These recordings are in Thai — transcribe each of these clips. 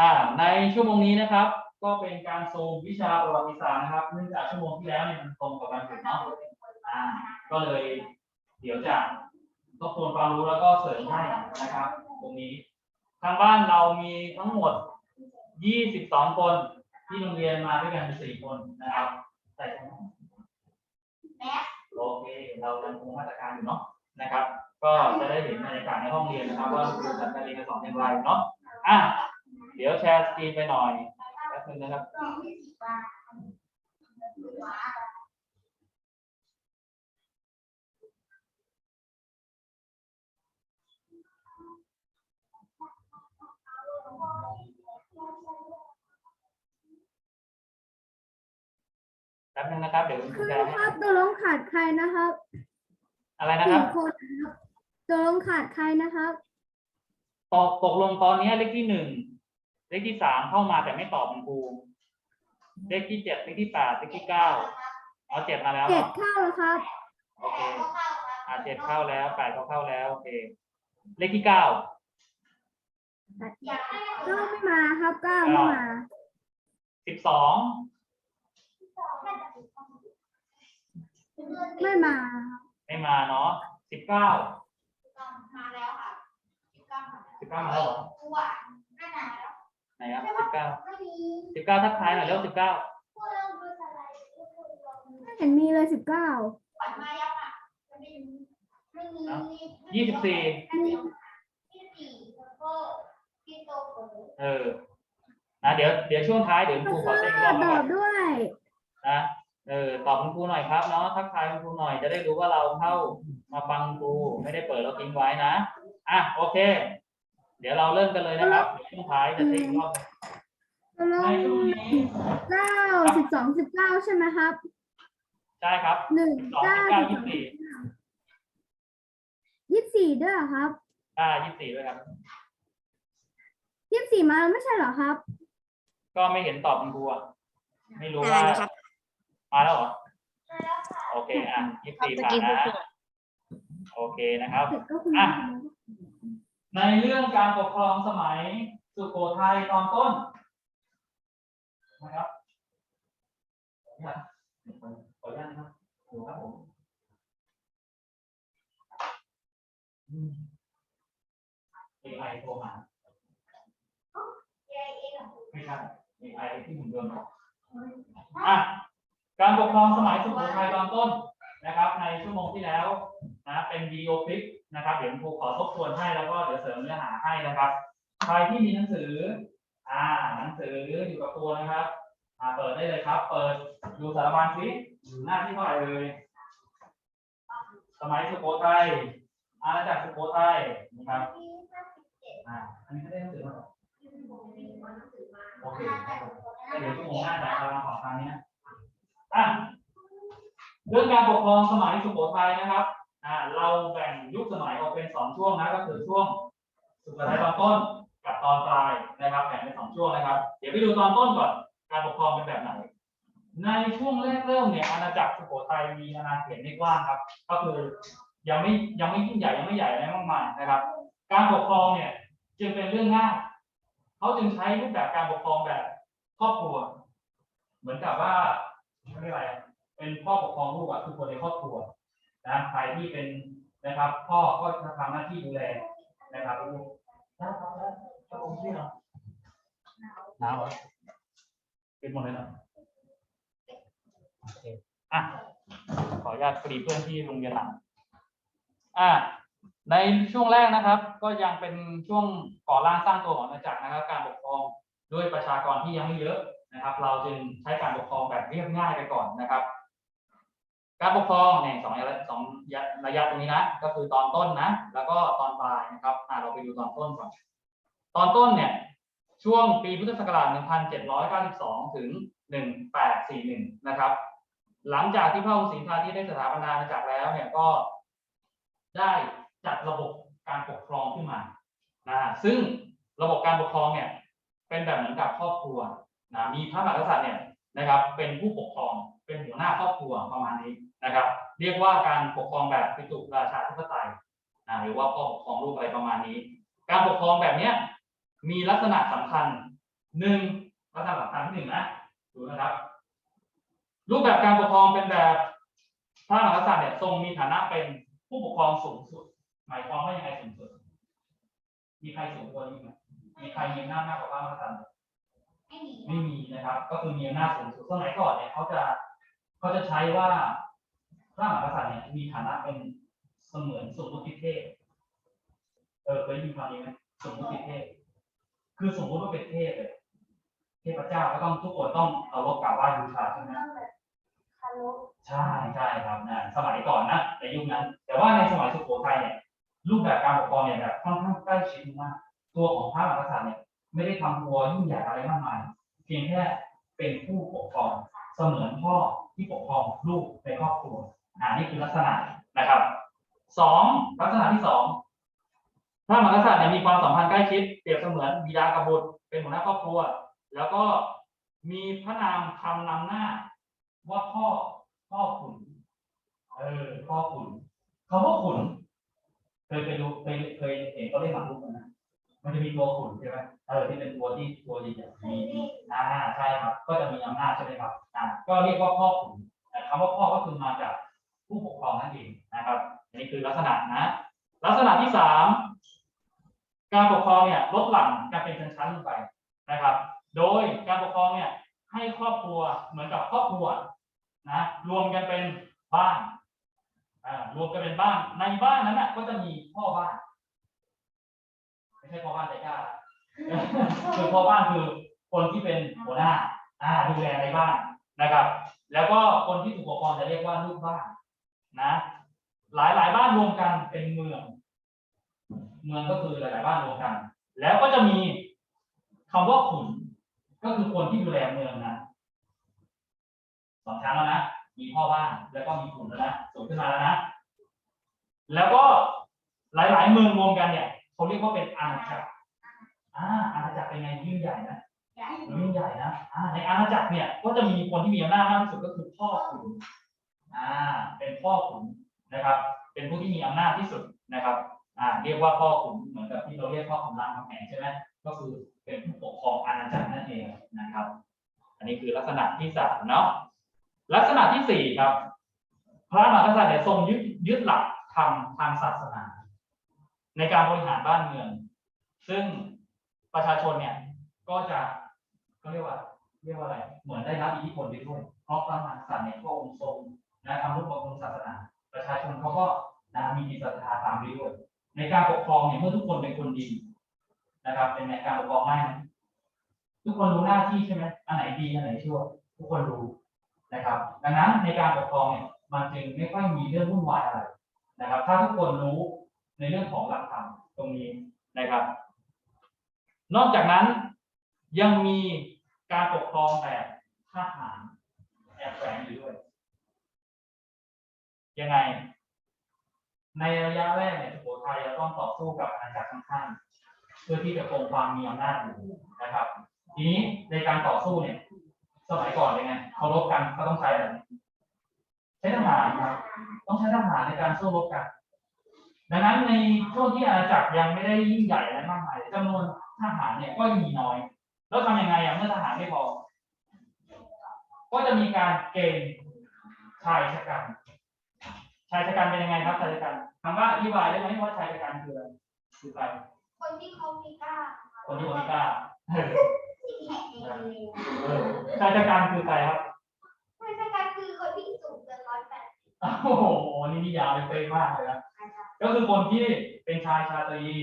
อ่าในชั่วโมงนี้นะครับ ก็เป็นการซูมวิชาประวัติศาสตร์นะครับเนื่องจากชั่วโมงที่แล้วเนี่ยมันตรงกับวันหยุดเนาะอ่าก็เลย เดี๋ยวจะทบทวนความรู้แล้วก็เสริมให้นะครับ ตรงนี้ทางบ้านเรามีทั้งหมด 22 คนที่โรงเรียนมาด้วยกัน4คนนะครับใส่ถุงโอเคเรายังคงมาตรการอยู่เนาะนะครับ ก็จะได้เห็นบรรยากาศในห้องเรียนนะครับ ว่าครูจัดการเรียนการสอนอย่างไรเนาะ อะ เดี๋ยวแชร์สกรีนไปหน่อยแป๊บนึงนะครับ แป๊บนึงนะครับ เดี๋ยวคุณครูคุณแชครูร์ให้ครับตกลงขาดใครนะครับอะไรนะครับสี่คนนะครับตกลงขาดใครนะครับ ตกตกลงตอนนี้เลขที่หนึ่งเลขที่สามเข้ามาแต่ไม่ตอบคุณครูเลขที่เจ็ดเลขที่แปดเลขที่เก้าเอาเจ็ดมาแล้วเจ็ดเนาะเข้าแล้วครับโอเคอ่าเจ็ดเข้าแล้วแปดก็เข้าแล้วโอเค เลขที่เก้าเก้าไม่มาครับเก้าไม่มาสิบสองไม่มา ไม่มาเนาะสิบเก้ามาแล้วค่ะสิบ เก้ามาแล้วเหรอตัวนั่นน่ะไหนครับสิบเก้าไม่มีสิบเก้าทักทายหน่อยเร็วสิบเก้าพวกเราดูสไลด์ไม่เห็นมีเลยสิบเก้าขวัญมายังอะไม่มีไม่มียี่สิบสี่ยี่สิบสี่แล้วก็พี่โตโกเออนะเดี๋ยวเดี๋ยวช่วงท้ายเดี๋ยวคุณครูขอเช็คอีกรอบตแล้วอกับนด้วยนะเออตอบคุณครูหน่อยครับเนาะทักทายคุณครูหน่อยจะได้รู้ว่าเราเข้ามาฟังครูไม่ได้เปิดแล้วทิ้งไว้นะอะโอเค เดี๋ยวเราเริ่มกันเลยนะครับเดี๋ยวช่วงท้ายจะเช็คอีกรอบตกลในงช่วงนี้เก้าสิบสองสิบเก้าใช่ไหมครับใช่ครับหนึ่งสองเก้าสิบเก้าสิยี่บสิบสี่ยี่สิบสี่ด้วยเหรอครับอ่ายี่สิบสี่ด้วยครับยี่สิบสี่มาแล้วไม่ใช่เหรอครับ ก็ไม่เห็นตอบคุณครูอะไม่รู้อะไรว่านะครับมาแล้วเหรอโอเคอะยี่สิบครับสี่ตะผ่านกี้พูดนะถูกโอเคนะครับเสร็จก็คุณอะ ในเรื่องการปกครองสมัยสุโขทัยตอนต้นนะครับขออนุญาตขออนุญาตนะครับดูครับผมอืม AI โทรมาไม่ใช่ AI ที่หุ่นยนต์อะการปกครองสมัยสุโขทัยตอนต้นนะครับ ในชั่วโมงที่แล้ว นะเป็นวิดีโอคลิปนะครับเดี๋ยวครูขอทบทวนให้แล้วก็เดี๋ยวเสริมเนื้อหาให้นะครับใครที่มีหนังสืออ่าหนังสืออยู่กับตัวนะครับอ่าเปิดได้เลยครับ เปิดดูสารบัญสิหน้าที่เท่าไหร่เลยสมัยสุโขทัยอาณาจักรสุโขทัยนะครับอ่าอันนี้ก็ได้หนังสือมาเหรอโอเคเดี๋ยวชั่วโมงหน้าจะเอามาของทางนี้นะอะเรื่องการปกครองสมัยสุโขทัยนะครับ อ่าเราแบ่งยุคสมัยออกเป็นสองช่วงนะก็คือช่วงสุโขทัยตอนต้นกับตอนปลายนะครับแบ่งเป็นสองช่วงนะครับ เดี๋ยวไปดูตอนต้นก่อนการปกครองเป็นแบบไหน ในช่วงแรกเริ่มเนี่ยอาณาจักรสุโขทัยมีอาณาเขตไม่กว้างครับ ก็คือยังไม่ยังไม่ยิ่งใหญ่ยังไม่ใหญ่อะไรมากมายนะครับ การปกครองเนี่ยจึงเป็นเรื่องง่ายเขาจึงใช้รูปแบบการปกครองแบบครอบครัว เหมือนกับว่าเขาเรียกอะไรเป็นพ่อปกครองลูกอะคือคนในครอบครัว นะใครที่เป็นนะครับพ่อก็จะทำหน้าที่ดูแลนะครับลูกนะครับแล้วผมที่เนาะหนาวเหรอเป็นหมดเลยเนาะโอเคอะขออนุญาตพอดีเพื่อนที่โรงเรียนหลังอะในช่วงแรกนะครับ ก็ยังเป็นช่วงก่อร่างสร้างตัวของอาณาจักรนะครับ การปกครองด้วยประชากรที่ยังไม่เยอะนะครับ เราจึงใช้การปกครองแบบเรียบง่ายไปก่อนนะครับ การปกครองเนี่ยสองระยะสองระยะตรงนี้นะก็คือตอนต้นนะ แล้วก็ตอนปลายนะครับอ่าเราไปดูตอนต้นก่อนตอนต้นเนี่ยช่วงปีพุทธศักราช 1792 ถึง 1841 นะครับ หลังจากที่พระองค์ศรีทาที่ได้สถาปนาอาณาจักรแล้วเนี่ยก็ได้จัดระบบการปกครองขึ้นมานะซึ่งระบบการปกครองเนี่ยเป็นแบบเหมือนกับครอบครัวนะมีพระมหากษัตริย์เนี่ยนะครับ เป็นผู้ปกครองเป็นหัวหน้าครอบครัวประมาณนี้ นะครับ เรียกว่าการปกครองแบบปิตุราชาธิปไตยนะหรือว่าพ่อปกครองลูกอะไรประมาณนี้ การปกครองแบบเนี้ยมีลักษณะสำคัญหนึ่งลักษณะสำคัญที่หนึ่งนะดูนะครับ รูปแบบการปกครองเป็นแบบพระมหากษัตริย์เนี่ยทรงมีฐานะเป็นผู้ปกครองสูงสุด หมายความว่ายังไงสูงสุด มีใครสูงกว่านี้ไหมมีใครมีอำนาจมากกว่าพระมหากษัตริย์ไหมไม่มีไม่มีนะครับ ก็คือมีอำนาจสูงสุดสมัยก่อนเนี่ยเขาจะเขาจะใช้ว่าพ ระมหากษัตริย์เนี่ยมีฐานะเป็นเสมือนสมมติเทพ เออเคยได้ยินคำนี้ไหมสมมติเทพ คือสมมติว่าเป็นเทพเลย เทพเจ้าก็ต้องทุกคนต้องเคารพกราบไหว้บูชาใช่ไหมต้องแบบคารพใช่ใช่ครับนะสมัยก่อนนะในยุคนั้น แต่ว่าในสมัยสุโขทัยเนี่ยรูปแบบการปกครองเนี่ยแบบค่อนข้างใกล้ชิดมาก ตัวของพระมหากษัตริย์เนี่ยไม่ได้ทำตัวยิ่งใหญ่อะไรมากมาย เพียงแค่เป็นผู้ปกครองเสมือนพ่อที่ปกครองลูกในครอบครัว อ่านี่คือลักษณะนะครับสองลักษณะที่สองพระมหากษัตริย์เนี่ยมีความสัมพันธ์ใกล้ชิดเปรียบเสมือนบิดากับบุตรเป็นหัวหน้าครอบครัว แล้วก็มีพระนามคำนำหน้า ว่าพ่อพ่อขุนเออพ่อขุนคำว่าขุนเคยไปดูเคยเคยเห็นเขาเล่นหมากรุกนะมันจะมีตัวขุนใช่ไหมเออที่เป็นตัวที่ตัวใหญ่ๆมีอ่าใช่ครับ ก็จะมีอำนาจใช่ไหมครับอ่าก็เรียกว่าพ่อขุนแต่คำว่าพ่อก็คือมาจาก ผู้ปกครองนั่นเองนะครับอันนี้คือลักษณะนะ ลักษณะที่สามการปกครองเนี่ยลดหลั่นการเป็นชั้นๆลงไปนะครับ โดยการปกครองเนี่ยให้ครอบครัวเหมือนกับครอบครัวนะรวมกันเป็นบ้านอ่ารวมกันเป็นบ้านในบ้านนั้นน่ะก็จะมีพ่อบ้านไม่ใช่พ่อบ้านใจกล้าคือพ่อบ้านคือคนที่เป็นหัวหน้าอ่าดูแลในบ้านนะครับ แล้วก็คนที่ถูกปกครองจะเรียกว่าลูกบ้าน นะหลายหลายๆบ้านรวมกันเป็นเมือง เมืองก็คือหลายๆบ้านรวมกัน แล้วก็จะมีคำว่าขุนก็คือคนที่ดูแลเมืองนะสองชั้นแล้วนะมีพ่อบ้านแล้วก็มีขุนแล้วนะสูงขึ้นมาแล้วนะแล้วก็หลาย ๆ เมืองรวมกันเนี่ยเขาเรียกว่าเป็นอาณาจักรอ่าอาณาจักรเป็นไงยิ่งใหญ่นะใหญ่ยิ่งใหญ่นะอ่าในอาณาจักรเนี่ยก็จะมีคนที่มีอำนาจมากที่สุดก็คือพ่อขุน อ่าเป็นพ่อขุนนะครับ เป็นผู้ที่มีอำนาจที่สุดนะครับอ่าเรียกว่าพ่อขุนเหมือนกับที่เราเรียกพ่อขุนรามคำแหงใช่ไหมก็คือเป็นผู้ปกครองอาณาจักรนั่นเองนะครับ อันนี้คือลักษณะที่สามเนาะลักษณะที่สี่ครับ พระมหากษัตริย์เนี่ยทรงยึดยึดหลักธรรมทางศาสนา ในการบริหารบ้านเมือง ซึ่งประชาชนเนี่ยก็จะก็เรียกว่าเรียกว่าอะไร เหมือนได้รับอิทธิพลไปด้วยเพราะพระมหากษัตริย์เนี่ยพระองค์ทรง นะทำรูปบำรุงศาสนา ประชาชนเขาก็นะมีจิตศรัทธาตามไปด้วยในการปกครองเนี่ยเมื่อทุกคนเป็นคนดีนะครับเป็นในการปกครองง่ายไหมทุกคนรู้หน้าที่ใช่ไหมอันไหนดีอันไหนชั่ว ทุกคนรู้นะครับ ดังนั้นในการปกครองเนี่ยมันจึงไม่ค่อยมีเรื่องวุ่นวายอะไรนะครับ ถ้าทุกคนรู้ในเรื่องของหลักธรรมตรงนี้นะครับ นอกจากนั้นยังมีการปกครองแบบทหารแอบแฝงอยู่ ยังไง ในระยะแรกเนี่ยสุโขทัยจะต้องต่อสู้กับอาณาจักรข้างๆเพื่อที่จะคงความมีอำนาจอยู่นะครับ ทีนี้ในการต่อสู้เนี่ย สมัยก่อนเป็นไงเคารพกันก็ต้องใช้อะไรใช้ทหารครับ ต้องใช้ทหารในการสู้รบกัน ดังนั้นในช่วงที่อาณาจักรยังไม่ได้ยิ่งใหญ่อะไรมากมายจำนวนทหารเนี่ยก็มีน้อย แล้วทำยังไงอะเมื่อทหารไม่พอ ก็จะมีการเกณฑ์ชายชะกัน ชายชะกันเป็นยังไงครับชายชะกันถามว่าอธิบายได้ไหมว่าชายชะกันคืออะไรคือใครคนที่เขามีกล้าคนที่คนที่กล้าที่แข็งเองเออชายชะกันคือใครครับไม่ใช่การคือคนที่สูงเกินร้อยแปดสิบโอ้โหนี่นิยามเป็นเป๊ะมากเลยนะก็คือคนที่เป็นชายชาตรี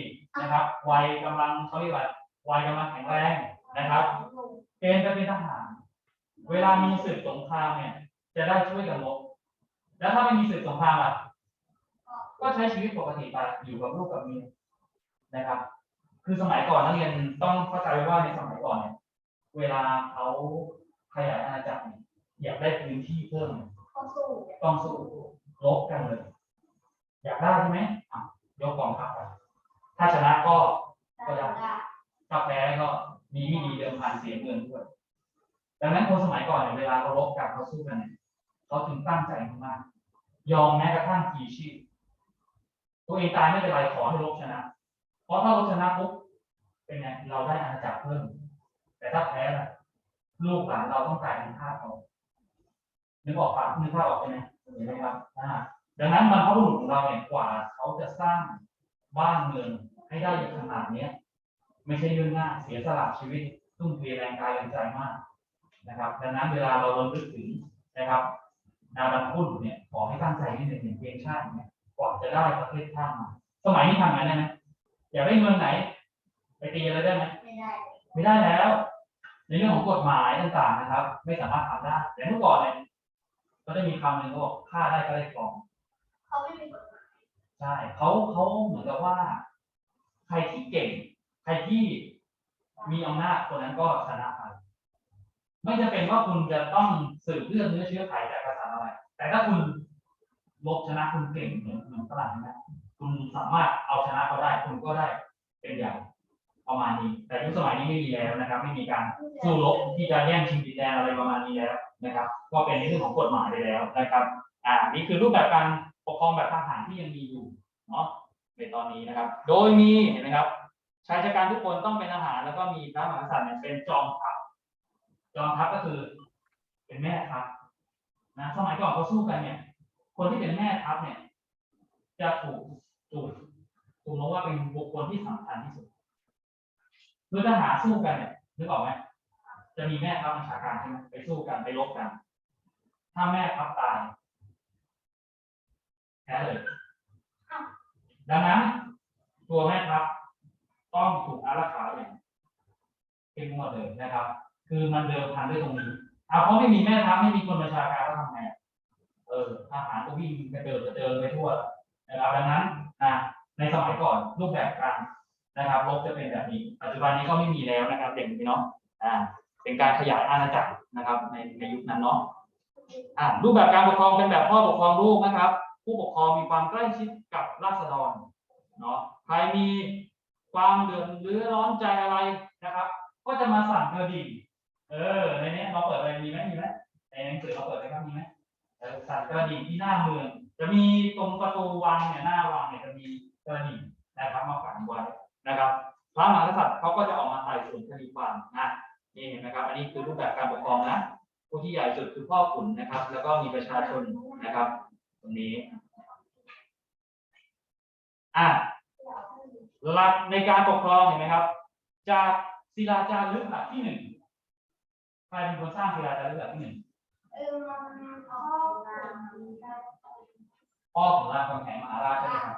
นะครับ วัยกำลังเขาเรียกว่าวัยกำลังแข็งแรงนะครับเกณฑ์จะเป็นทหาร เวลามีศึกสงครามเนี่ย จะได้ช่วยกันรบ แล้วถ้าไม่มีศึกสงครามอะก็ใช้ชีวิตปกติไปอยู่กับลูกกับเมียนะครับ คือสมัยก่อนนักเรียนต้องเข้าใจว่าในสมัยก่อนเนี่ยเวลาเขาขยายอาณาจักรอยากได้พื้นที่เพิ่มเขาสู้ต้องสู้รบกันเลย อยากได้ใช่ไหมยกกองทัพไปถ้าชนะก็ได้ได้ถ้าแพ้ก็มีไม่ดีเดิมพันเสียเงินด้วยดังนั้นคนสมัยก่อนเนี่ยเวลาเขารบกันเขาสู้กันเนี่ย เขาถึงตั้งใจมากๆยอมแม้กระทั่งทีชีพตัวเองตายไม่เป็นไรขอให้รบชนะ เพราะถ้ารบชนะปุ๊บเป็นไงเราได้อาณาจักรเพิ่ม แต่ถ้าแพ้ล่ะลูกหลานเราต้องกลายเป็นทาสเขานึกออกปะนึกภาพออกใช่ไหมเห็นไหมครับอ่าดังนั้นบรรพบุรุษของเราเนี่ยกว่าเขาจะสร้างบ้านเมืองให้ได้ขนาดเนี้ย ไม่ใช่เรื่องง่ายเสียสละชีวิตทุ่มเทแรงกายแรงใจมากนะครับ ดังนั้นเวลาเราระลึกถึงนะครับ นาบรรพบุรุษเนี่ยขอให้ตั้งใจนิดหนึ่งอย่างเพลงชาติเนี่ยกว่าจะได้ประเทศชาติมาสมัยนี้ทำงานได้ไหมอยากได้เมืองไหน ไปตีอะไรได้ไหมไม่ได้ ไม่ได้แล้ว ในเรื่องของกฎหมายต่างๆนะครับ ไม่สามารถทำได้ แต่เมื่อก่อนเนี่ยก็จะมีคำหนึ่งเขาบอกฆ่าได้ก็ได้กองเขาไม่มีกฎหมายใช่เขาเขาเหมือนกับว่า ใครที่เก่ง ใครที่มีอำนาจคนนั้นก็ชนะไป ไม่จำเป็นว่าคุณจะต้องสืบเรื่องเนื้อเชื้อไขจากกษัตริย์อะไร แต่ถ้าคุณลบชนะคุณเก่งเหมือนเหมือนฝรั่งนะคุณสามารถเอาชนะเขาได้ คุณก็ได้เป็นใหญ่ประมาณนี้ แต่ยุคสมัยนี้ไม่มีแล้วนะครับ ไม่มีการสู้รบที่จะแย่งชิงดินแดนอะไรประมาณนี้แล้วนะครับก็เป็นในเรื่องของกฎหมายไปแล้วนะครับ อ่า นี่คือรูปแบบการปกครองแบบทหารที่ยังมีอยู่เนาะในตอนนี้นะครับ โดยมีเห็นไหมครับชายชะกันทุกคนต้องเป็นทหารแล้วก็มีพระมหากษัตริย์เนี่ยเป็นจอมทัพ จอมทัพก็คือ เป็นแม่ทัพนะสมัยก่อนเขาสู้กันเนี่ย คนที่เป็นแม่ทัพเนี่ย จะถูกถูกถูกมองว่าเป็นบุคคลที่สำคัญที่สุดเมื่อทหารสู้กันเนี่ยนึกออกไหมจะมีแม่ทัพบัญชาการใช่ไหมไปสู้กันไปรบกัน ถ้าแม่ทัพตายแพ้เลยดังนั้น ตัวแม่ทัพต้องถูกอารักขาอย่างเข้มงวดเลยนะครับ คือมันเดิมพันด้วยตรงนี้เอาเพราะไม่มีแม่ทัพไม่มีคนบัญชาการแล้วทำไงเออทหารก็วิ่งกระเจิดกระเจิงไปทั่วนะครับดังนั้นนะในสมัยก่อนรูปแบบการนะครับลบจะเป็นแบบนี้ ปัจจุบันนี้ก็ไม่มีแล้วนะครับเด็กนี้เนาะอ่าเป็นการขยายอาณาจักรนะครับ ในในยุคนั้นเนาะอ่ารูปแบบการปกครองเป็นแบบพ่อปกครองลูกนะครับ ผู้ปกครองมีความใกล้ชิดกับราษฎรเนาะใครมีความเดือดร้อนใจอะไรนะครับ ก็จะมาสั่นกระดิ่ง เออในนี้เราเปิดอะไรมีไหมมีไหมในหนังสือเราเปิดไหมครับมีไหมสั่นกระดิ่งที่หน้าเมือง จะมีตรงประตูวังเนี่ยหน้าวังเนี่ยจะมีกระดิ่งนะครับมาฝังไว้นะครับพระมหากษัตริย์เขาก็จะออกมาไต่สวนคดีความนะนี่เห็นไหมครับ อันนี้คือรูปแบบการปกครองนะผู้ที่ใหญ่สุดคือพ่อขุนนะครับ แล้วก็มีประชาชนนะครับ ตรงนี้อะหลักในการปกครองเห็นไหมครับ จากศิลาจารึกหลักที่หนึ่ง ใครเป็นคนสร้างศิลาจารึกหลักที่หนึ่งเออมันเขาพ่อของรามคำแหงมหาราชใช่ไหมครับ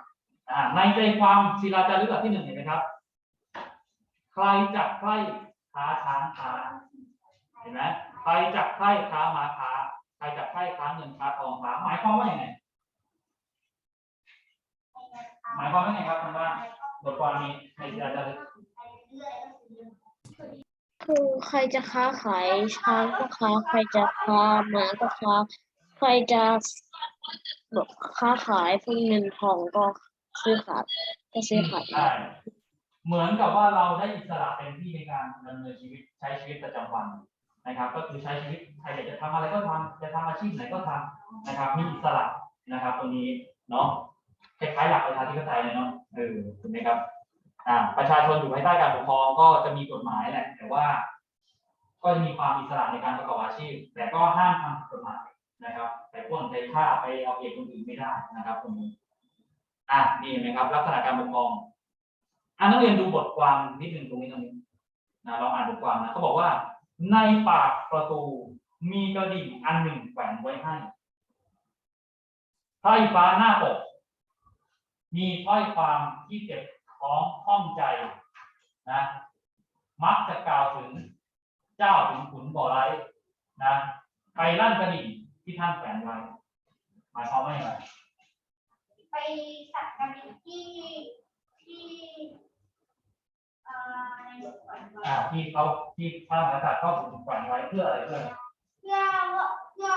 อ่าในใจความศิลาจารึกหลักที่หนึ่งเห็นไหมครับ ใครจับใครค้าช้างค้าเห็นไหมใครจับไข่ค้าหมาค้าใครจับไข่ค้าเงินค้าทองค้าหมายความว่าอย่างไงหมายความว่าไงครับทางบ้านบทความนี้ในศิลาจารึก คือใครจะค้าขายช้างก็ค้า ใครจะค้าหมาก็ค้า ใครจะแบบค้าขายพวกเงินทองก็ซื้อขายก็ซื้อขายใช่เหมือนกับว่าเราได้อิสระเต็มที่ในการดำเนินชีวิตใช้ชีวิตประจำวันนะครับ ก็คือใช้ชีวิตใครอยากจะทำอะไรก็ทำจะทำอาชีพไหนก็ทำนะครับมีอิสระนะครับ ตรงนี้เนาะคล้ายๆหลักประชาธิปไตยเลยเนาะเออถูกไหมครับ ประชาชนอยู่ภายใต้การปกครองก็จะมีกฎหมายแหละ แต่ว่า ก็จะมีความอิสระในการประกอบอาชีพ แต่ก็ห้ามทำกฎหมายนะครับ ไปปล้นไปฆ่าไปเอาเปรียบคนอื่นไม่ได้นะครับตรงนี้อะนี่เห็นไหมครับ ลักษณะการปกครองอะนักเรียนดูบทความนิดหนึ่งตรงนี้ตรงนี้นะลองอ่านบทความนะเขาบอกว่า ในปากประตูมีกระดิ่งอันหนึ่งแขวนไว้ให้ไพร่ฟ้าหน้าปกมีถ้อยความที่เจ็บ ท้องข้องใจนะมักจะกล่าวถึงเจ้าถึงขุนบ่อไร้นะไปลั่นกระดิ่งที่ท่านแขวนไว้หมายความว่าอย่างไรไปสักการะที่ที่เอ่อในสวนอ่าที่เขาที่พระมหากษัตริย์เข้าถึงแขวนไว้เพื่ออะไรเพื่ออะไรเพื่อว่าเพื่อ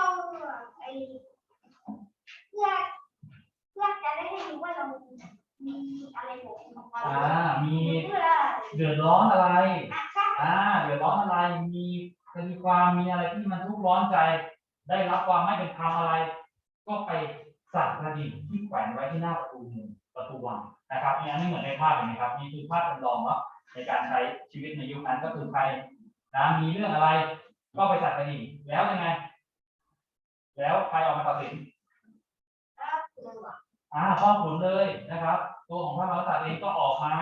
ไอเพื่อเพื่อจะได้รู้ว่าเรา มีอะไรของของเราอ่า มีเพื่อเดือดร้อนอะไร อะใช่อ่า เดือดร้อนอะไร มีคดีความมีอะไรที่มันทุกข์ร้อนใจ ได้รับความไม่เป็นธรรมอะไร ก็ไปสั่กระดิ่งที่แขวนไว้ที่หน้าประตูเมืองประตูวังนะครับนี่อันนี้เหมือนในภาพเห็นไหมครับนี่คือภาพจำลองเนาะในการใช้ชีวิตในยุคนั้นก็คือใครนะมีเรื่องอะไร ก็ไปจัดกระดิ่งแล้วยังไง แล้วใครออกมาตัดสินครับคือว่า อ่าพ่อขุนเลยนะครับ ตัวของพระมหากษัตริย์เองก็ออกมา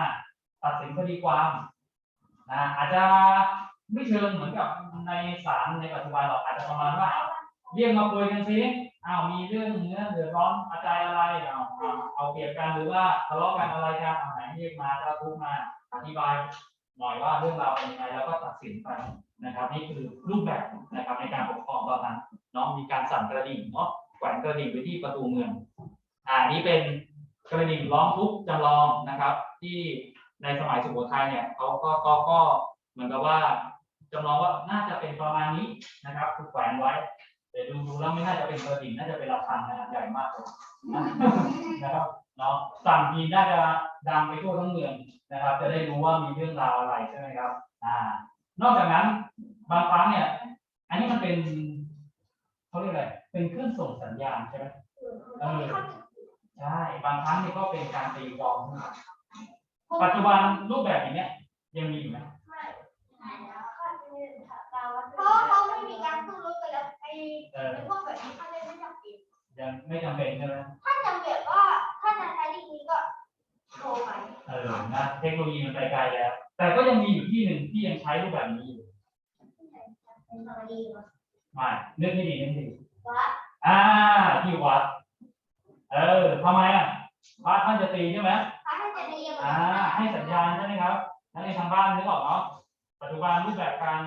ตัดสินคดีความนะอาจจะไม่เชิงเหมือนกับในศาลในปัจจุบันหรอกอาจจะประมาณว่าเรียกมาคุยกันสิอ้าวมีเรื่องเนื้อเดือดร้อนอาจารย์อะไรเอาเอาเปรียบกันหรือว่าทะเลาะกันอะไรกันเอาไหนเรียกมาจะทุกมาอธิบายหน่อยว่าเรื่องราวเป็นยังไงแล้วก็ตัดสินไปนะครับ นี่คือรูปแบบนะครับในการปกครองตอนนั้นเนาะมีการสั่นกระดิ่งเนาะแขวนกระดิ่งไว้ที่ประตูเมือง อ่านี่เป็นกระดิ่งร้องทุกข์จำลองนะครับ ที่ในสมัยสุโขทัยเนี่ยเขาก็ก็ก็เหมือนกับว่าจำลองว่าน่าจะเป็นประมาณนี้นะครับคือแขวนไว้แต่ดูดูแล้วไม่น่าจะเป็นกระดิ่งน่าจะเป็นระฆังขนาดใหญ่มากเลยนะครับเนาะสั่นทีน่าจะดังไปทั่วทั้งเมืองนะครับ จะได้รู้ว่ามีเรื่องราวอะไรใช่ไหมครับ อ่า นอกจากนั้นบางครั้งเนี่ย อันนี้มันเป็นเขาเรียกอะไรเป็นเครื่องส่งสัญญาณใช่ไหมเออ ใช่บางครั้งนี่ก็เป็นการตีกลองขึ้นมาปัจจุบันรูปแบบอย่างเนี้ยยังมีอยู่ไหมเพราะเขาไม่มีการสู้รบกันแล้วไอ้เออไอ้พวกแบบนี้เขาเลยไม่จำเป็นยังไม่จำเป็นใช่ไหมถ้าจำเป็นก็ถ้าจะใช้ดีนี้ก็โทรไปเออนะเทคโนโลยีมันไปไกลแล้ว แต่ก็ยังมีอยู่ที่หนึ่งที่ยังใช้รูปแบบนี้อยู่เป็นธรรมดีวะไม่นึกให้ดีนึกให้ดีว่าอ่าที่วัด เออทำไมอะพระท่านจะตีใช่ไหมถ้าให้จะดีอ่าให้สัญญาณใช่ไหมครับนักเรียนทางบ้านนึกออกเนาะปัจจุบันรูปแบบการ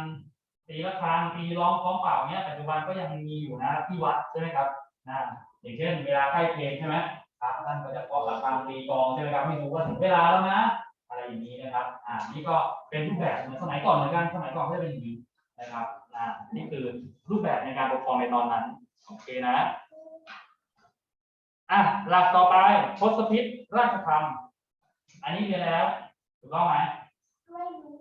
ตีระฆังตีร้องคล้องเปล่าเนี้ยปัจจุบันก็ยังมีอยู่นะที่วัดใช่ไหมครับนะอย่างเช่น เวลาใกล้เพลงใช่ไหมพระท่านก็จะเคาะระฆังตีกลองใช่ไหมครับไม่รู้ว่าถึงเวลาแล้วนะ อะไรอย่างนี้นะครับ อ่านี่ก็เป็นรูปแบบเหมือนสมัยก่อนเหมือนกันสมัยก่อนก็จะเป็นอย่างนี้นะครับอ่านี่คือรูปแบบในการปกครองในตอนนั้นโอเคนะ อะหลักต่อไปทศพิธราชธรรม อันนี้เรียนแล้วถูกต้องไหมไม่รู้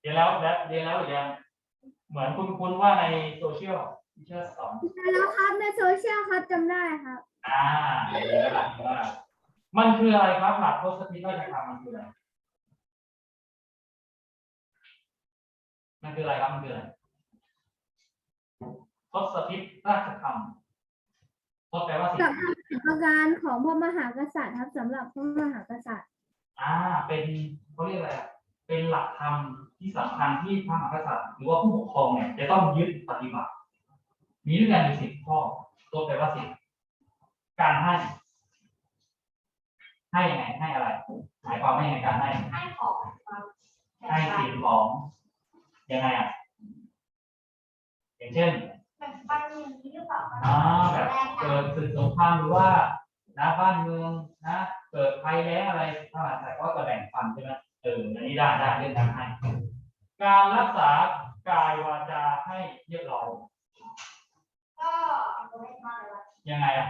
เรียนแล้วแล้วเรียนแล้วหรือยังเหมือนคุณคุณว่าในโซเชียลที่เชื่อสอนแล้วครับในโซเชียลครับจำได้ครับ อ่าเรียนแล้วล่ะเรียนแล้วล่ะมันคืออะไรครับหลักทศพิธราชธรรมมันคืออะไรมันคืออะไรครับมันคืออะไรทศพิธราชธรรม ทศแปลว่าสิ่งกับประการของพระมหากษัตริย์ครับสำหรับพระมหากษัตริย์ อ่า เป็นเขาเรียกอะไรอะเป็นหลักธรรมที่สำคัญที่พระมหากษัตริย์ หรือว่าผู้ปกครองเนี่ยจะต้องยึดปฏิบัติ มีด้วยกันอยู่สิบข้อตัวแปลว่าสิบการให้ ให้ยังไงให้อะไร หมายความว่ายังไงการให้ ให้ของครับให้สิ่งของยังไงอะอย่างเช่นแบ่งปันอย่างนี้หรือเปล่าอ่าแบบเกิดศึกสงครามหรือว่านะบ้านเมืองนะเกิดภัยแล้งอะไรทหารไทยก็จะแบ่งปันใช่ไหมเอออันนี้ได้ได้เรื่องการให้การรักษากายวาจาให้เรียบร้อยก็เอาตัวให้มากเลยว่ายังไงอะ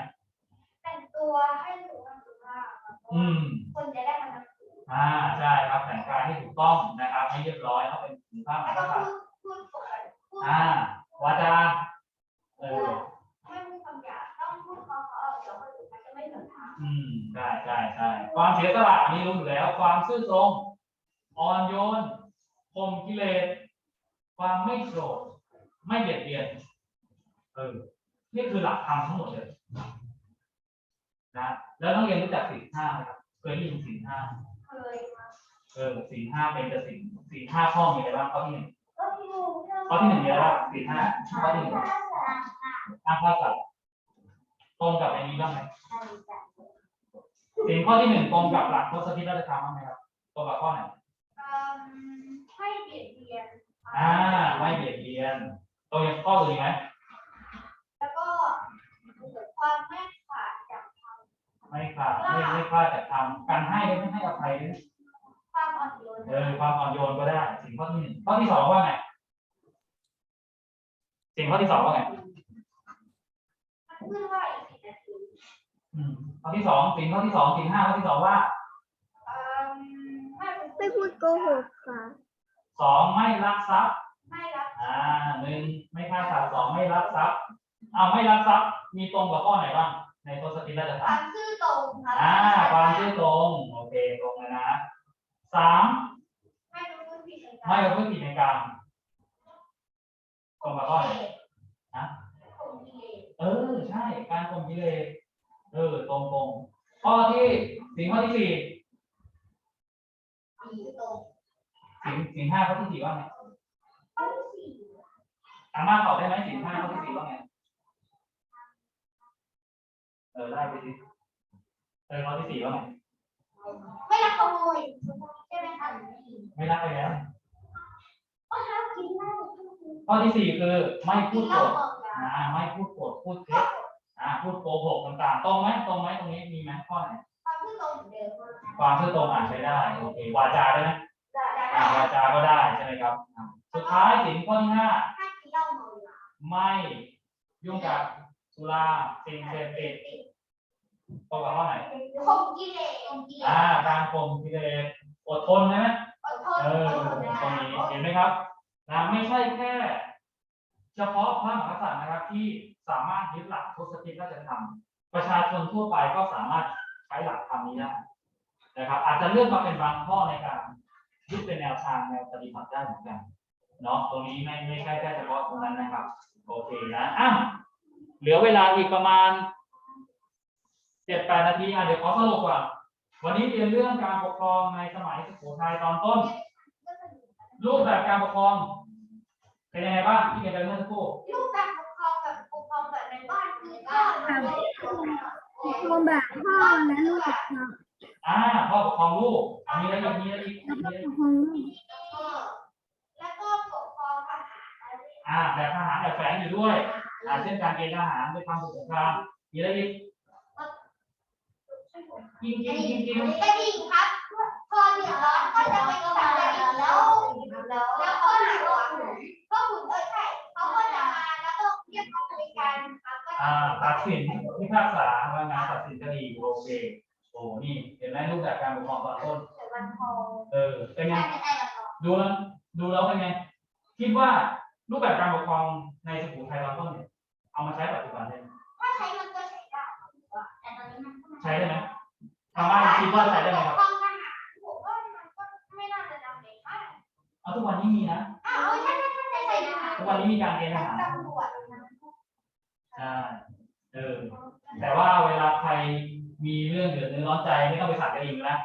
แต่งตัวให้ถูกต้องสุภาพครับเพราะอืว่ามคนจะได้มันถืออ่าใช่ครับแต่งกายให้ถูกต้องนะครับให้เรียบร้อยต้องเป็นสุภาพแล้วนะก็ครับพูดพูดปกติพูดอ่าวาจา เออไม่พูดคำหยาบต้องพูดเพราะๆเดี๋ยวคนอื่นมันจะไม่เดินทางอืมใช่ใช่ใช่ความเสียสละอันนี้รู้อยู่แล้ว ความซื่อตรงอ่อนโยนข่มกิเลสความไม่โกรธไม่เบียดเบียนเออนี่คือหลักธรรมทั้งหมดเลยนะแล้วต้องเรียนรู้จักสี่ห้าไหมครับเคยได้ยินสี่ห้าเคยมาเออสี่ห้าเป็นจะสี่สี่ห้าข้อมีอะไรบ้างข้อที่หนึ่งก็ที่ดูข้อที่หนึ่งมีอะไรบ้างสี่ห้าข้อที่หนึ่ง ห้ามฆ่าสัตว์ตรงกับในนี้บ้างไหมสิ่งข้อที่หนึ่งตรงกับหลักทศพิธราชธรรมบ้างไหมครับตรงกับข้อไหนให้เบียดเบียนอ่าไม่เบียดเบียนตรงกับข้ออื่นอีกไหมแล้วก็ความไม่ขาดจากไม่ขาดไม่ไม่พลาดจากทำการให้ไม่ให้อภัยด้วยความอ่อนโยนเออความอ่อนโยนก็ได้ สิ่งข้อที่หนึ่งข้อที่สองว่าไงสิ่งข้อที่สองว่าไง มันพูดว่าอีกสิบนาทีอืมข้อที่สองสิ่งข้อที่สองสิ่งห้าข้อที่สองว่าไม่ไม่พูดโกหกค่ะสองไม่ลักทรัพย์ ไม่รับอ่าหนึ่งไม่ฆ่าสัตว์สองไม่ลักทรัพย์เอาไม่ลักทรัพย์มีตรงกับข้อไหนบ้างในทศพิธราชคธรรวามมซื่อตรงครับอ่าความซื่อตรงโอเคตรงเลยนะสามไม่รู้พูดผิดเลยไม่ประพฤติผิดในกรรมตรงกับข้อไหนฮะผมกิ เลสเออ ใช่ การข่มกิเลสเออ ตรงตรงข้อที่สิ่งข้อที่สี่ซื่อตรงสิ่งสิ่งห้าข้อที่สี่ว่าไงข้อที่สี่อาม่าตอบได้ไหมสิ่งห้าข้อที่สี่ว่าไงเออได้ไปสิเออข้อที่สี่ว่าไงไม่รักขโมยใช่ไหมครับไม่ได้ไปแล้วก็ห้ามกินเหล้าข้อที่สี่คือไม่พูกิดนเหโกล้า ดออกยาอ่าไม่พูดโกดพูดเท็จอ่าพูดโกหกต่างๆตรงไหมตรงไหมตรงนี้มีไหมข้อไหนความซื่อตรงเหมือนเดิมความซื่อตรงอ่านใช้ได้โอเควาจาได้ไหมได้ได้อ่าวาจาก็ได้ใช่ไหมครับอ่าสุดท้ายสิ่งข้อที่ห้าห้ามกินเหล้าเมายาไม่ยุ่งกับสุราสิ่งเสพติดตรงกับข้อไหนข่มกิเลสข่มกิเลอ่าสการข่มกิเลสอดทนใช่ไหมอดทนเอออดทนตรงนี้เห็นไหมครับนะไม่ใช่แค่เฉพาะพระมหากษัตริย์นะครับที่สามารถยึดหลักทศพิธราชธรรม ประชาชนทั่วไปก็สามารถใช้หลักธรรมนี้ได้นะครับ อาจจะเลือกมาเป็นบางข้อในการยึดเป็นแนวทางแนวปฏิบัติได้เหมือนกันเนาะตรงนี้ไม่ไม่ใช่แค่เฉพาะตรงนั้นนะครับ โอเคนะอะเหลือเวลาอีกประมาณเจ็ดแปดนาทีอะเดี๋ยวขอสรุปก่อนวันนี้เรียนเรื่องการปกครองในสมัยสุโขทัยตอนต้น รูปแบบการปกครอง เป็นยังไงบ้างที่เรียนไปเมื่อสักครู่ลูกการปกครองแบบปกครองแบบในบ้านคือก็รวมแบบพ่อและลูกของเราอ่าพ่อปกครองลูกอันนี้แล้วอีกนี้แล้วอีกแล้วก็นี้ปกครองลูกแล้วก็ปกครองทหารอะไรอ่าแบบทหารแบบแฝงอยู่ด้วยอ่าเช่นการเกณฑ์ทหารไปทำสงครามมีอะไรอีกกินกินกินกินกระดิ่งครับพอเดือดร้อนก็จะไปสั่งกระดิ่งแล้วแล้วแล้วก็หาว่าก็ ตัดสินพิพากษาว่างานตัดสินคดีโอเคโอ้นี่เห็นไหมรูปแบบการปกครองตอนต้นเกิดวันทองเออเป็นไงใช่ไม่ใช่วันทองดูแล้วดูแล้วเป็นไงคิดว่ารูปแบบการปกครองในสุโขทัยตอนต้นเนี่ยเอามาใช้ปัจจุบันได้ไหมถ้าใช้มันก็ใช้ได้แต่ตอนนี้มันใช้ได้ไหมทางบ้านคิดว่าใช้ได้ไหมครับปกครองทหารผมว่ามันก็ไม่น่าจะจำเป็นมากเอาทุกวันนี้มีนะอ้าวใช่ใช่ใช่ใช่ใช่ทหารทุกวันนี้มีการเกณฑ์ทหาร ตำรวจใช่เออแต่ว่าเวลาใครมีเรื่องเดือดเนื้อร้อนใจไม่ต้องไปสั่งกระดิ่งนะ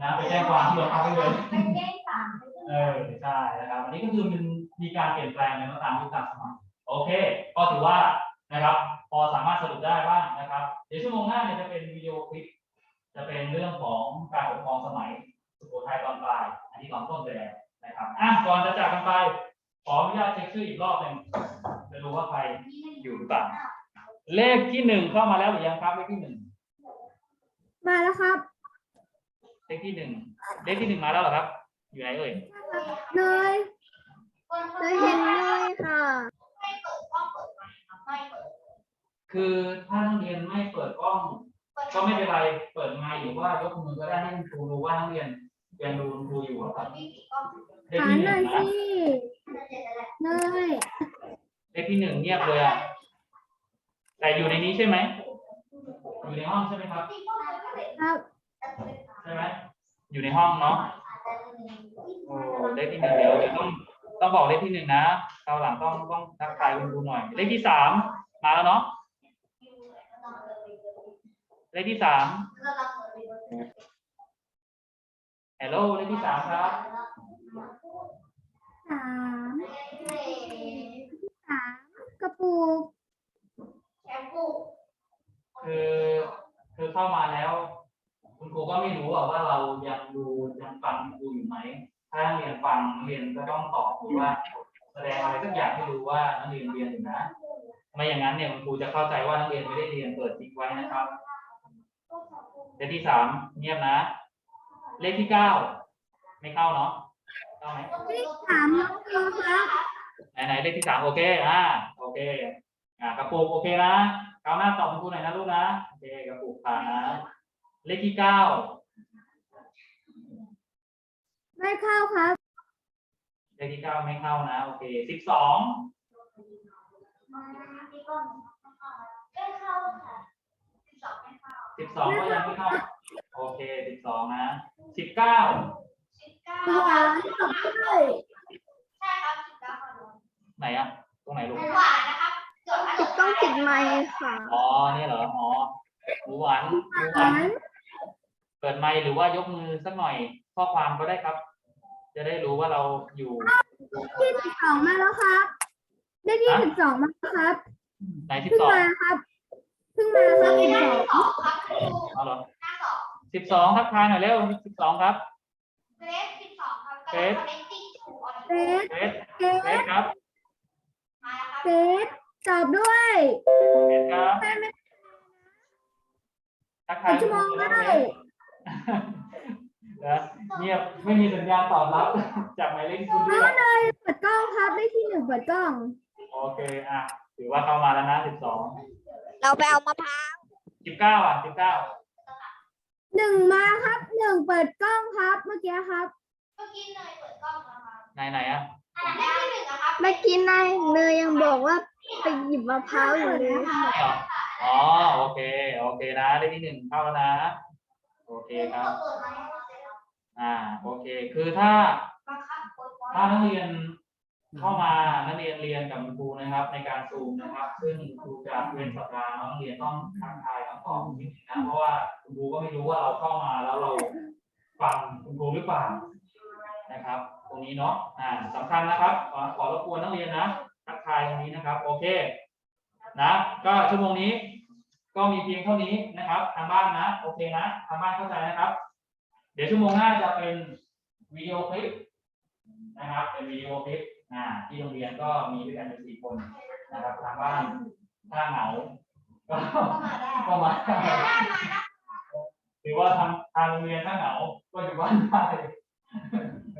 นะไปแจ้งความที่โรงพักได้เลยไปแจ้งศาลเออใช่นะครับอันนี้ก็คือมันมีการเปลี่ยนแปลงในตามยุคตามสมัยโอเค ก็ถือว่านะครับ พอสามารถสรุปได้บ้างนะครับ เดี๋ยวชั่วโมงหน้าเนี่ยจะเป็นวิดีโอคลิป จะเป็นเรื่องของการปกครองสมัยสุโขทัยตอนปลาย อันนี้ตอนต้นไปแล้วนะครับอะก่อนจะจากกันไป ขออนุญาตเช็คชื่ออีกรอบหนึ่ง จะดูว่าใครอยู่หรือเปล่าเลขที่หนึ่งเข้ามาแล้วหรือยังครับเลขที่หนึ่งมาแล้วครับ เลขที่หนึ่งเลขที่หนึ่งมาแล้วเหรอครับ อยู่ไหนเอ่ยเนยคนเนยเห็นเลยค่ะไม่เปิดกล้องเปิดไมค์ครับไม่เปิดคือถ้านักเรียนไม่เปิดกล้องเปิดก็ไม่เป็นไร เปิดไมค์หรือว่ายกมือก็ได้ให้คุณครูรู้ว่านักเรียนยังดูคุณครูอยู่อะครับไม่ปิดกล้องเลขถามที่หหน่นึ่องยนะสิเนย เลขที่หนึ่งเงียบเลยอะแต่อยู่ในนี้ใช่ไหมอยู่ในห้องใช่ไหมครับ ครับใช่ไหมอยู่ในห้องเนาะโอ้เลขที่หนึ่งเดี๋ยวเดี๋ยวต้องต้องบอกเลขที่หนึ่งนะคราวหลังต้องต้องทักทายคุณครูหน่อย เลขที่สามมาแล้วเนาะเลขที่สาม ฮัลโหลเลขที่สามครับ สามสามกระ ปุกแชมพูคือคือเข้ามาแล้ว คุณครูก็ไม่รู้อะว่าเรายังดูยังฟังคุณครูอยู่ไหมถ้านักเรียนฟังนักเรียนก็ต้องตอบครูว่า แสดงอะไรสักอย่างให้รู้ว่านักเรียนเรียนอยู่นะไม่อย่างนั้นเนี่ยคุณครูจะเข้าใจว่านักเรียนไม่ได้เรียนเปิดทิ้งไว้นะครับเลขที่สามเงียบนะ เลขที่เก้าไม่เข้าเนาะเข้าไหมสามน้องเกลือครับไหนไหนเลขที่สามโอเคอ่าโอ เคอ่ากระปุกโอเคนะคราวหน้าตอบคุณครูหน่อยนะลูกนะโอเคกระปุกผ่านนะเลขที่เก้าไม่เข้าครับ เลขที่เก้าไม่เข้านะโอเคสิบสองมาที่ก้นก็เข้าค่ะสิบสองก็ยังไม่เข้าโอเคสิบสองนะสิบเก้าสิบเก้าหวานตอบด้วยใช่ครับสิบเก้าค่ะไหนอะ ตรงไหนลูก หวานนะครับจดติดต้องติดไมค์ค่ะอ๋อนี่เหรอ อ๋อหมูหวานหมูหวาวหานนเปิดไมค์หรือว่ายกมือสักหน่อย ข้อความก็ได้ครับ จะได้รู้ว่าเราอยู่ ที่สิบสองมาแล้วครับ ได้ที่สิบสองมาแล้วครับไหนสิบเพิ่งสองมาครับเพิ่งมาครับสิบหน้าสองสองครับครูเอาเหรอหน้าสองสิบสองทักทายหน่อยเร็วสิบสองครับ เกรดสิบสองครับกำลัง connecting to เกร audio ดเกรดเกรเกรดดครับมาแล้วครับ เกรดตอบด้วยเกรดครับแม่ไม่ทักทายชั่วโมงก็ได้นะเงียบไม่มีสัญญาณตอบรับ จากหมายเลขคุณน้ด้อวงยเนยเปิดกล้องครับได้ที่หนึ่งเปิดกล้อง โอเค อะ ถือว่าเข้ามาแล้วนะสิบสอง เราไปเอามะพร้าวสิบเก้าอะสิบเก้าหนึ่งมาครับหนึ่งเปิดกล้องครับเมื่อกี้ครับเมื่อกี้เนยเปิดกล้องแล้วครับไหนไหนอะ อันนี้ที่หนึ่งนะครับเมื่อกี้นายเนยยังบอกว่าไปหยิบมะพร้าวอยู่เลยนี่เหรออ๋อโอเค โอเคนะเลขที่หนึ่งเข้าแล้วนะ โอเคครับ อ่าโอเค คือถ้าบังคับกดถ้านักเรียนเข้ามานักเรียนเรียนกับคุณครูนะครับ ในการซูมนะครับ ซึ่งครูจะเว้นสัปดาห์น้องเรียนต้องทักทายต้องตอบนิดนึงนะเพราะว่าคุณครูก็ไม่รู้ว่าเราเข้ามาแล้วเราฟังคุณครูหรือเปล่านะครับ ตรงนี้เนาะอ่าสำคัญนะครับ ขอขอรบกวนนักเรียนนะทักทายตรงนี้นะครับ โอเค นะ ก็ชั่วโมงนี้ ก็มีเพียงเท่านี้นะครับ ทางบ้านนะ โอเคนะ ทางบ้านเข้าใจนะครับ เดี๋ยวชั่วโมงหน้าจะเป็นวิดีโอคลิปนะครับ เป็นวิดีโอคลิปอ่าที่โรงเรียนก็มีด้วยกันอยู่สี่คนนะครับ ทางบ้านถ้าเหงาก็เข้ามาได้ก็มาได้มานะหรือว่าทางทางโรงเรียนถ้าเหงาก็อยู่บ้านได้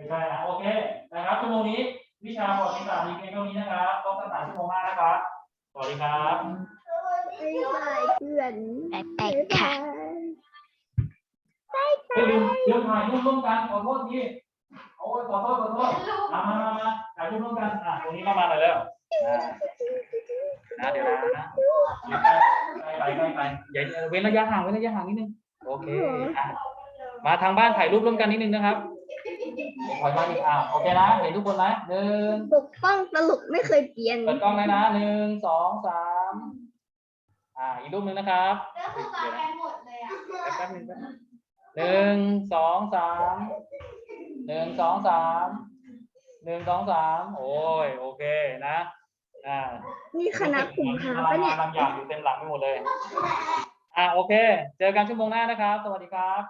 ไม่ใช่นะโอเคนะครับชั่วโมงนี้วิชาประวัติศาสตร์มีเพียงเท่านี้นะครับต้องตั้งแต่ชั่วโมงหน้านะครับสวัสดีครับบ๊ายบายเพื่อนแปลบ๊ายกๆค่ะบายเฮ้ยลืมลืมถ่ายรูปร่วมกันขอโทษทีโอ้ยขอโทษขอโทษมามามามาถ่ายรูปร่วมกันอะตรงนี้เข้ามาหน่อยเร็วอ่านะเดี๋ยวนะนะไปไปไปอย่าเว้นระยะห่างเว้นระยะห่างนิดนึงโอเคอะมาทางบ้านถ่ายรูปร่วมกันนิดนึงนะครับ เดี๋ยวถอยมาอีกอะโอเคนะ เห็นทุกคนนะหนึ่งปกป้องตลกไม่เคยเปลี่ยน เปิดกล้องเลยนะหนึ่งสองสามอ่า อีกรูปหนึ่งนะครับแล้วคือตอนแกหมดเลยอะแป๊บนึงแป๊บนึงหนึ่งสองสามหนึ่งสองสามหนึ่งสองสามโอ้ยโอเคนะ อ่านี่คณะกลุ่มหาปะเนี่ยบางอย่างอยู่เต็มหลังไปหมดเลย อ่าโอเค เจอกันชั่วโมงหน้านะครับ สวัสดีครับ